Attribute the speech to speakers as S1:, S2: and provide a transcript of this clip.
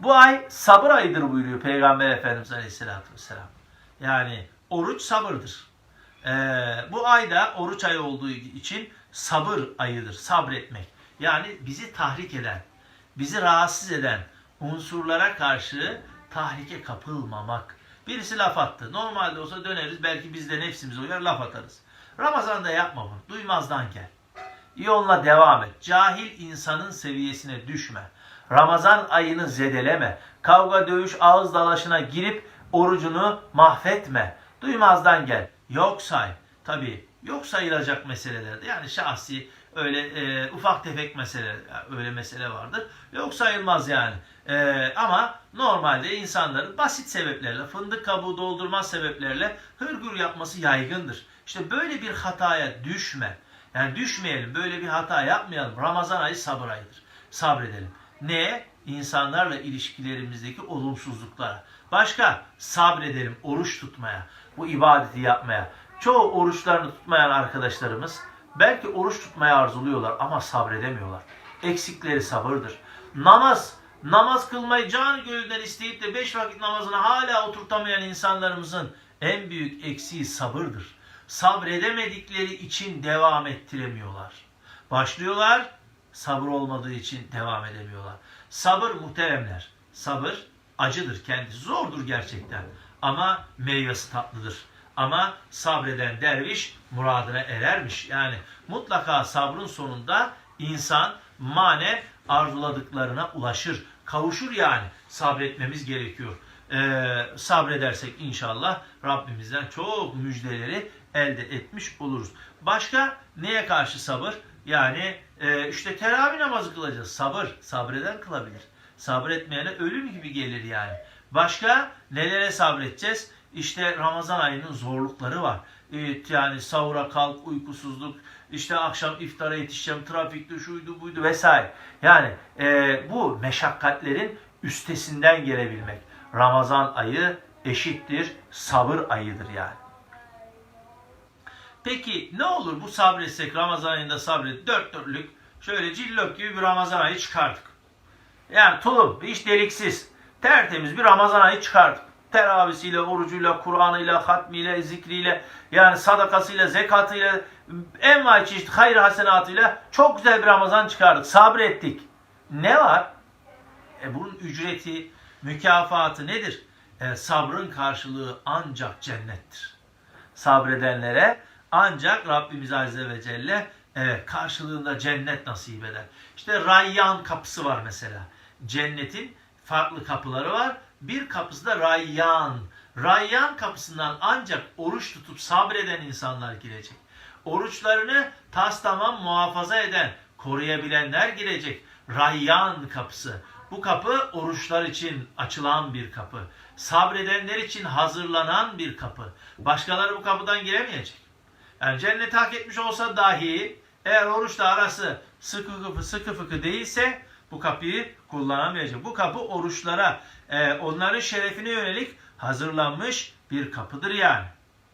S1: Bu ay sabır ayıdır buyuruyor Peygamber Efendimiz Aleyhisselatü Vesselam. Yani oruç sabırdır. Ee, bu ayda oruç ayı olduğu için sabır ayıdır, sabretmek. Yani bizi tahrik eden, bizi rahatsız eden unsurlara karşı tahrike kapılmamak. Birisi laf attı. Normalde olsa döneriz belki biz de nefsimize uyar laf atarız. Ramazan'da yapma bunu. Duymazdan gel. Yoluna devam et. Cahil insanın seviyesine düşme. Ramazan ayını zedeleme. Kavga, dövüş, ağız dalaşına girip orucunu mahvetme. Duymazdan gel. Yok say. Tabii yok sayılacak meselelerde. Yani şahsi öyle e, ufak tefek mesele öyle mesele vardır. Yok sayılmaz yani. E, ama normalde insanların basit sebeplerle, fındık kabuğu doldurma sebeplerle hırgür yapması yaygındır. İşte böyle bir hataya düşme. Yani düşmeyelim, böyle bir hata yapmayalım. Ramazan ayı sabır ayıdır. Sabredelim. Ne? İnsanlarla ilişkilerimizdeki olumsuzluklara. Başka? Sabredelim oruç tutmaya, bu ibadeti yapmaya. Çoğu oruçlarını tutmayan arkadaşlarımız belki oruç tutmaya arzuluyorlar ama sabredemiyorlar. Eksikleri sabırdır. Namaz, namaz kılmayı can gönülden isteyip de beş vakit namazını hala oturtamayan insanlarımızın en büyük eksiği sabırdır. Sabredemedikleri için devam ettiremiyorlar. Başlıyorlar, sabır olmadığı için devam edemiyorlar. Sabır muhteremler. Sabır acıdır kendisi. Zordur gerçekten. Ama meyvesi tatlıdır. Ama sabreden derviş muradına erermiş. Yani mutlaka sabrın sonunda insan manen arzuladıklarına ulaşır. Kavuşur yani. Sabretmemiz gerekiyor. Ee, sabredersek inşallah Rabbimizden çok müjdeleri elde etmiş oluruz. Başka neye karşı sabır? Yani e, işte teravih namazı kılacağız. Sabır. Sabreden kılabilir. Sabretmeyene ölüm gibi gelir yani. Başka nelere sabredeceğiz? İşte Ramazan ayının zorlukları var. Evet, yani sahura kalk, uykusuzluk, işte akşam iftara yetişeceğim, trafikte şuydu buydu vesaire. Yani e, bu meşakkatlerin üstesinden gelebilmek. Ramazan ayı eşittir sabır ayıdır yani. Peki ne olur bu sabretsek Ramazan ayında sabret dört dörtlük şöyle cillop gibi bir Ramazan ayı çıkardık. Yani tulum hiç deliksiz tertemiz bir Ramazan ayı çıkardık. Teravisiyle, orucuyla, Kur'an'ıyla, hatmiyle, zikriyle, yani sadakasıyla, zekatıyla, envai çeşit hayır hasenatıyla çok güzel bir Ramazan çıkardık. Sabrettik. Ne var? E bunun ücreti, mükafatı nedir? E, sabrın karşılığı ancak cennettir. Sabredenlere ancak Rabbimiz Azze ve Celle evet, karşılığında cennet nasip eder. İşte Rayyan kapısı var mesela. Cennetin farklı kapıları var. Bir kapısı da Rayyan. Rayyan kapısından ancak oruç tutup sabreden insanlar girecek. Oruçlarını tas tamam muhafaza eden, koruyabilenler girecek. Rayyan kapısı. Bu kapı oruçlar için açılan bir kapı. Sabredenler için hazırlanan bir kapı. Başkaları bu kapıdan giremeyecek. Yani cenneti hak etmiş olsa dahi eğer oruçla arası sıkı fıkı, sıkı fıkı değilse bu kapıyı kullanamayacak. Bu kapı oruçlara, e, onların şerefine yönelik hazırlanmış bir kapıdır yani.